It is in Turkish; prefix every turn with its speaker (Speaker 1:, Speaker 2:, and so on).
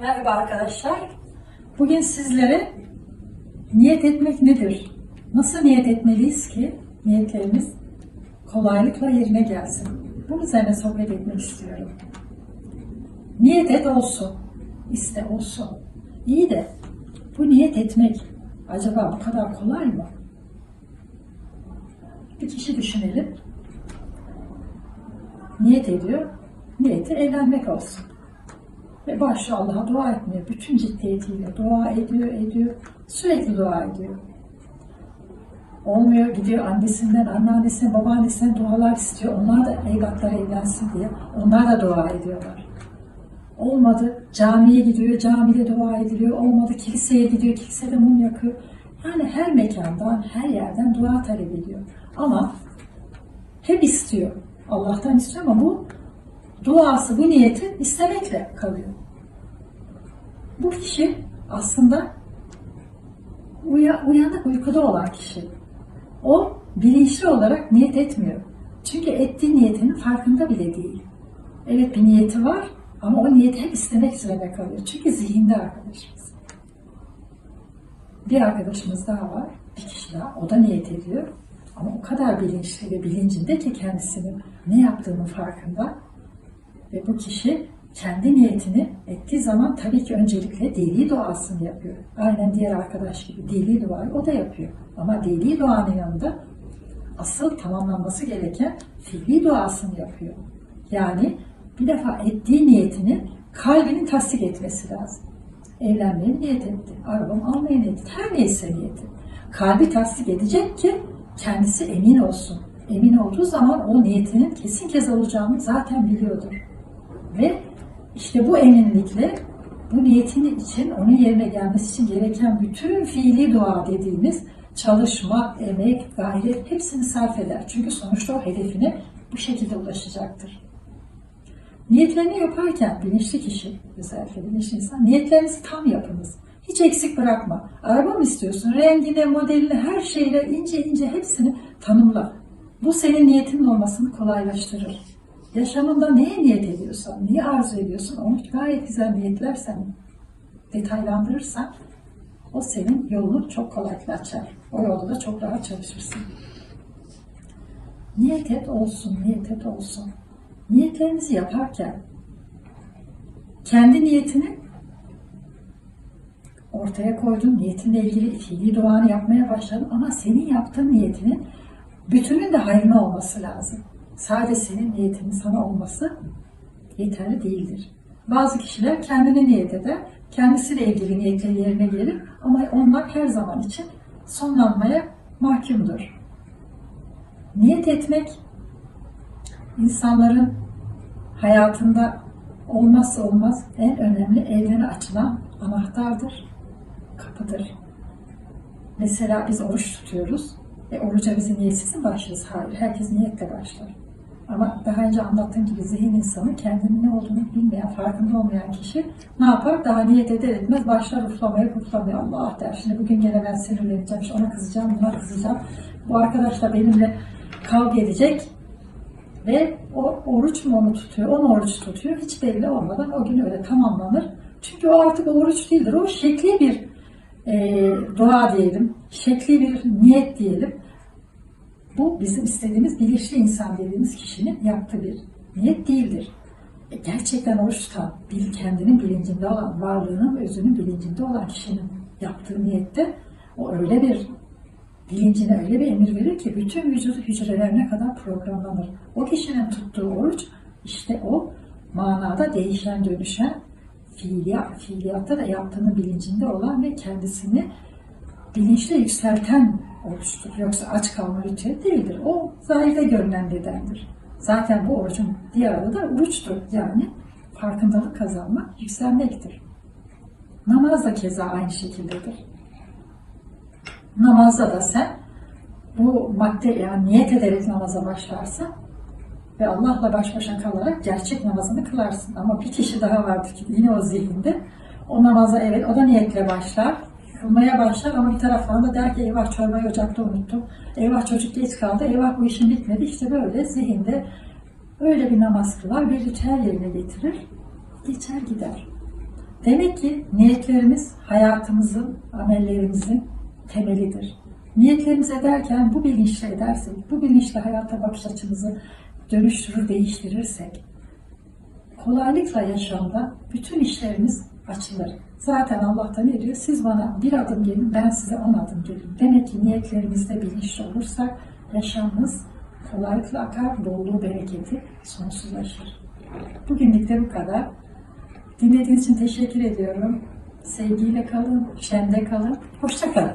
Speaker 1: Merhaba arkadaşlar. Bugün sizlere niyet etmek nedir? Nasıl niyet etmeliyiz ki niyetlerimiz kolaylıkla yerine gelsin? Bunun üzerine sohbet etmek istiyorum. Niyet et olsun. iste olsun. İyi de bu niyet etmek acaba bu kadar kolay mı? Bir kişi düşünelim. Niyet ediyor. Niyeti evlenmek olsun. Ve başlıyor Allah'a dua etmeye. Bütün ciddiyetiyle dua ediyor, ediyor. Sürekli dua ediyor. Olmuyor, gidiyor annesinden, anneannesinden, babaannesinden dualar istiyor. Onlar da evlatları evlensin diye. Onlar da dua ediyorlar. Olmadı, camiye gidiyor, camide dua ediliyor. Olmadı, kiliseye gidiyor, kilisede mum yakıyor. Yani her mekandan, her yerden dua talep ediyor. Ama hep istiyor. Allah'tan istiyor ama bu duası, bu niyeti istemekle kalıyor. Bu kişi aslında uya, uyanık uykuda olan kişi. O bilinçli olarak niyet etmiyor. Çünkü ettiği niyetinin farkında bile değil. Evet bir niyeti var ama o niyeti hep istemek üzerine kalıyor. Çünkü zihinde arkadaşımız. Bir arkadaşımız daha var, bir kişi daha. O da niyet ediyor. Ama o kadar bilinçli ve bilincinde ki kendisinin ne yaptığının farkında. Ve bu kişi kendi niyetini ettiği zaman tabii ki öncelikle deli duasını yapıyor. Aynen diğer arkadaş gibi deli duayı o da yapıyor. Ama deli duanın yanında asıl tamamlanması gereken fiili duasını yapıyor. Yani bir defa ettiği niyetini kalbinin tasdik etmesi lazım. Evlenmeye niyet etti, arabamı almaya niyet etti, her neyse niyeti. Kalbi tasdik edecek ki kendisi emin olsun. Emin olduğu zaman o niyetinin kesin kez olacağını zaten biliyordur. Ve işte bu eminlikle bu niyetinin için onun yerine gelmesi için gereken bütün fiili dua dediğimiz çalışma, emek, gayret hepsini sarf eder. Çünkü sonuçta o hedefine bu şekilde ulaşacaktır. Niyetlerini yaparken bilinçli kişi, özellikle bilinçli insan, niyetlerinizi tam yapınız. Hiç eksik bırakma. Araba mı istiyorsun? Rengine, modeline, her şeyle ince ince hepsini tanımla. Bu senin niyetinin olmasını kolaylaştırır. Yaşamında neye niyet ediyorsan, neyi arzu ediyorsun, onu gayet güzel niyetlersen, detaylandırırsan o senin yolunu çok kolaylıkla açar. O yolda da çok rahat çalışırsın. Niyet et olsun, niyet et olsun. Niyetlerimizi yaparken kendi niyetini ortaya koydun, niyetinle ilgili fiili duanı yapmaya başladın ama senin yaptığın niyetinin bütünün de hayrına olması lazım. Sadece senin niyetinin sana olması yeterli değildir. Bazı kişiler kendine niyet eder, kendisiyle ilgili niyetleri yerine gelir ama onlar her zaman için sonlanmaya mahkumdur. Niyet etmek insanların hayatında olmazsa olmaz en önemli evrene açılan anahtardır, kapıdır. Mesela biz oruç tutuyoruz. E, oruca bizim niyetsiz mi başlarız? Hayır, herkes niyetle başlar. Ama daha önce anlattığım gibi zihin insanı kendinin ne olduğunu bilmeyen, farkında olmayan kişi ne yapar? Daha niyet eder etmez başlar uflamaya puflamaya Allah der. Şimdi bugün gene ben sinirleneceğim, ona kızacağım, buna kızacağım. Bu arkadaş da benimle kavga edecek ve o oruç mu onu tutuyor, onu oruç tutuyor. Hiç belli olmadan o gün öyle tamamlanır. Çünkü o artık oruç değildir. O şekli bir e, dua diyelim, şekli bir niyet diyelim. Bu bizim istediğimiz bilinçli insan dediğimiz kişinin yaptığı bir niyet değildir. E, gerçekten oruç tutan, kendinin bilincinde olan, varlığının, özünün bilincinde olan kişinin yaptığı niyette o öyle bir bilincine öyle bir emir verir ki bütün vücudu hücrelerine kadar programlanır. O kişinin tuttuğu oruç işte o manada değişen dönüşen fiiliyat, fiiliyatta da yaptığının bilincinde olan ve kendisini bilinçle yükselten oruçtur. Yoksa aç kalma ritüeli değildir. O zahirde görünen nedendir. Zaten bu orucun diğer adı da oruçtur. Yani farkındalık kazanmak, yükselmektir. Namaz da keza aynı şekildedir. Namazda da sen bu madde yani niyet ederek namaza başlarsan ve Allah'la baş başa kalarak gerçek namazını kılarsın. Ama bir kişi daha vardır ki yine o zihinde. O namaza evet o da niyetle başlar. Kılmaya başlar ama bir taraftan da der ki eyvah çorbayı ocakta unuttum. Eyvah çocuk geç kaldı. Eyvah bu işin bitmedi. İşte böyle zihinde öyle bir namaz kılar. Bir ritüel yerine getirir. Geçer gider. Demek ki niyetlerimiz hayatımızın, amellerimizin temelidir. Niyetlerimiz ederken bu bilinçle edersek, bu bilinçle hayata bakış açımızı dönüştürür, değiştirirsek, kolaylıkla yaşamda bütün işlerimiz açılır. Zaten Allah'tan ne diyor? Siz bana bir adım gelin, ben size on adım gelin. Demek ki niyetlerimizde bilinçli olursak yaşamımız kolaylıkla akar, bolluğu, bereketi sonsuzlaşır. Bugünlük de bu kadar. Dinlediğiniz için teşekkür ediyorum. Sevgiyle kalın, şende kalın, hoşça kalın.